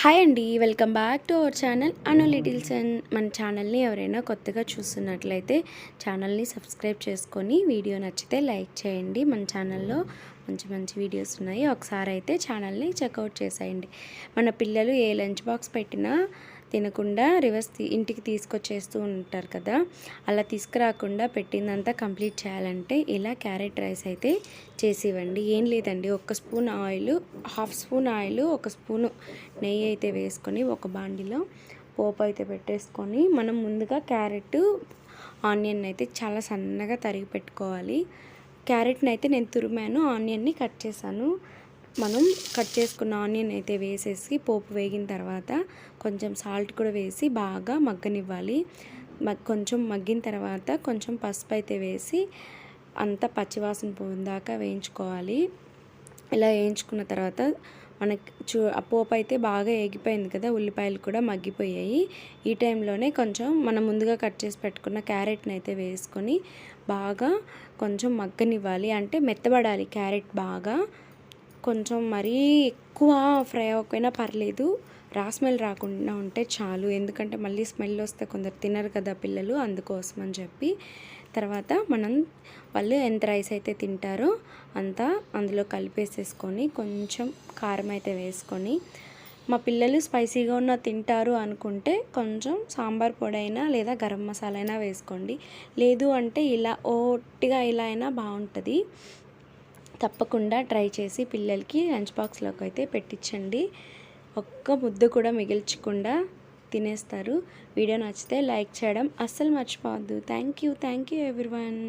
Hi అండి welcome back to our channel Anu littles and మన ఛానల్ని ఎవరైనా కొత్తగా చూస్తున్నట్లయితే ఛానల్ని సబ్స్క్రైబ్ చేసుకొని వీడియో నచ్చితే లైక్ చేయండి. మన ఛానల్లో మంచి మంచి వీడియోస్ ఉన్నాయి. ఒకసారి అయితే ఛానల్ని చెక్అవుట్ చేసేయండి. మన పిల్లలు ఏ లంచ్ బాక్స్ పెట్టినా తినకుండా రివర్స్ ఇంటికి తీసుకొచ్చేస్తూ ఉంటారు కదా. అలా తీసుకురాకుండా పెట్టిందంతా కంప్లీట్ చేయాలంటే ఇలా క్యారెట్ రైస్ అయితే చేసివ్వండి. ఏం లేదండి ఒక spoon oil half spoon oil ఒక స్పూను నెయ్యి అయితే వేసుకొని ఒక బాండిలో పోపు అయితే పెట్టేసుకొని మనం ముందుగా క్యారెట్ ఆనియన్ అయితే చాలా సన్నగా తరిగి పెట్టుకోవాలి. క్యారెట్ని అయితే నేను తురిమాను ఆనియన్ని కట్ చేశాను. మనం కట్ చేసుకున్న ఆనియన్ అయితే వేసేసి పోపు వేగిన తర్వాత కొంచెం సాల్ట్ కూడా వేసి బాగా మగ్గనివ్వాలి. కొంచెం మగ్గిన తర్వాత కొంచెం పసుపు అయితే వేసి అంతా పచ్చివాసన పోయిందాకా వేయించుకోవాలి. ఇలా వేయించుకున్న తర్వాత మనకి చూ పోపు అయితే బాగా ఏగిపోయింది కదా ఉల్లిపాయలు కూడా మగ్గిపోయాయి. ఈ టైంలోనే కొంచెం మనం ముందుగా కట్ చేసి పెట్టుకున్న క్యారెట్ని అయితే వేసుకొని బాగా కొంచెం మగ్గనివ్వాలి. అంటే మెత్తబడాలి క్యారెట్ బాగా. కొంచెం మరీ ఎక్కువ ఫ్రై అవ్వకపోయినా పర్లేదు. రా స్మెల్ రాకుండా ఉంటే చాలు. ఎందుకంటే మళ్ళీ స్మెల్ వస్తే కొందరు తినరు కదా పిల్లలు అందుకోసం అని చెప్పి. తర్వాత మనం వాళ్ళు ఎంత రైస్ అయితే తింటారో అంతా అందులో కలిపేసేసుకొని కొంచెం కారం అయితే వేసుకొని మా పిల్లలు స్పైసీగా ఉన్న తింటారు అనుకుంటే కొంచెం సాంబార్ పొడి అయినా లేదా గరం మసాలా అయినా వేసుకోండి. లేదు అంటే ఇలా ఒట్టిగా ఇలా అయినా బాగుంటుంది. తప్పకుండా ట్రై చేసి పిల్లలకి లంచ్ బాక్స్లోకి అయితే పెట్టించండి. ఒక్క ముద్ద కూడా మిగిల్చకుండా తినేస్తారు. వీడియో నచ్చితే లైక్ చేయడం అస్సలు మర్చిపోవద్దు. Thank you thank you everyone.